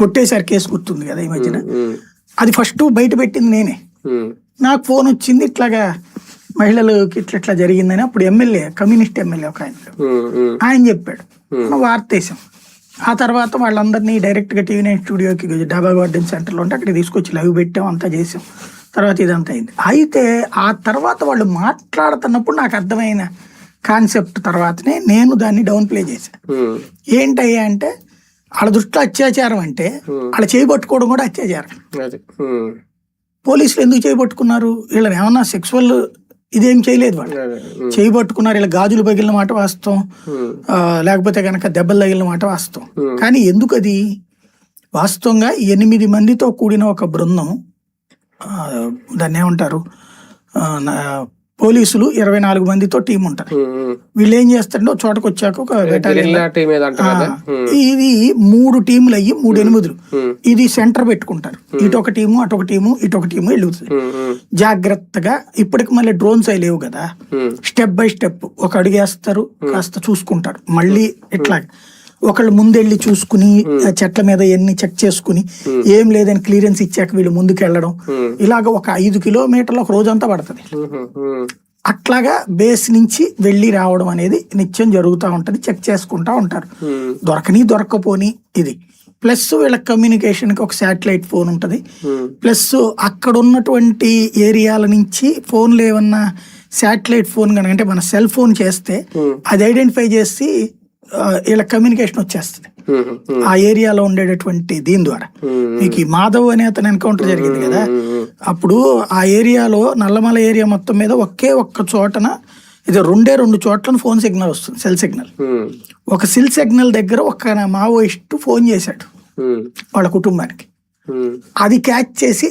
కొట్టేశారు కేసు గుర్తుంది కదా ఈ మధ్యన. అది ఫస్ట్ బయట పెట్టింది నేనే. నాకు ఫోన్ వచ్చింది ఇట్లాగా మహిళలకు ఇట్లా ఇట్లా జరిగిందని. అప్పుడు ఎమ్మెల్యే కమ్యూనిస్ట్ ఎమ్మెల్యే ఒక ఆయన. ఆయన చెప్పాడు. మనం వార్త వేసాం ఆ తర్వాత వాళ్ళందరినీ డైరెక్ట్గా టీవీ నైన్ స్టూడియోకి డాబా గార్డెన్ సెంటర్లో ఉంటే అక్కడ తీసుకొచ్చి లైవ్ పెట్టాం అంతా చేసాం తర్వాత ఇదంతా అయింది. అయితే ఆ తర్వాత వాళ్ళు మాట్లాడుతున్నప్పుడు నాకు అర్థమైన కాన్సెప్ట్ తర్వాతనే నేను దాన్ని డౌన్ ప్లే చేశాను ఏంటయ్యా అంటే వాళ్ళ దృష్టిలో అత్యాచారం అంటే వాళ్ళ చేయబట్టుకోవడం కూడా అత్యాచారం. పోలీసులు ఎందుకు చేయబట్టుకున్నారు వీళ్ళని ఏమన్నా సెక్సువల్ ఇదేం చేయలేదు వాళ్ళు. చేయబట్టుకున్నారు ఇలా గాజులు పగిలిన మాట వాస్తవం. లేకపోతే కనుక దెబ్బలు తగిలిన మాట వాస్తవం. కానీ ఎందుకు అది వాస్తవంగా ఎనిమిది మందితో కూడిన ఒక బృందం దాన్ని ఏమంటారు? పోలీసులు ఇరవై నాలుగు మందితో టీం ఉంటారు. వీళ్ళు ఏం చేస్తారంటే ఒక చోటకు వచ్చాక ఒక ఇది మూడు టీంలు అయ్యి మూడు ఎనిమిదిలు. ఇది సెంటర్ పెట్టుకుంటారు. ఇటు ఒక టీము అటు ఒక టీము ఇటు ఒక టీము వెళ్ళుతుంది జాగ్రత్తగా ఇప్పటికి మళ్ళీ డ్రోన్స్ అవి లేవు కదా. స్టెప్ బై స్టెప్ ఒక అడుగు వేస్తారు కాస్త చూసుకుంటారు. మళ్ళీ ఇట్లా ఒకళ్ళు ముందెళ్ళి చూసుకుని చెట్ల మీద ఎన్ని చెక్ చేసుకుని ఏం లేదని క్లియరెన్స్ ఇచ్చాక వీళ్ళు ముందుకు వెళ్ళడం. ఇలాగ ఒక ఐదు కిలోమీటర్ల ఒక రోజంతా పడుతుంది. అట్లాగా బేస్ నుంచి వెళ్ళి రావడం అనేది నిత్యం జరుగుతూ ఉంటది చెక్ చేసుకుంటా ఉంటారు. దొరకని దొరకపోని ఇది. ప్లస్ వీళ్ళ కమ్యూనికేషన్కి ఒక శాటిలైట్ ఫోన్ ఉంటుంది. ప్లస్ అక్కడ ఉన్నటువంటి ఏరియాల నుంచి ఫోన్లు ఏమన్నా శాటిలైట్ ఫోన్ కనుక అంటే మన సెల్ ఫోన్ చేస్తే. అది ఐడెంటిఫై చేసి వీళ్ళ కమ్యూనికేషన్ వచ్చేస్తుంది. ఆ ఏరియాలో ఉండేటటువంటి దీని ద్వారా. మీకు ఈ మాధవ్ అనే అతను ఎన్కౌంటర్ జరిగింది కదా. అప్పుడు ఆ ఏరియాలో నల్లమల ఏరియా మొత్తం మీద ఒకే ఒక్క చోటన ఇది రెండే రెండు చోట్ల ఫోన్ సిగ్నల్ వస్తుంది సెల్ సిగ్నల్ ఒక సెల్ సిగ్నల్ దగ్గర ఒక మావోయిస్ట్ ఫోన్ చేశాడు. వాళ్ళ కుటుంబానికి. అది క్యాచ్ చేసి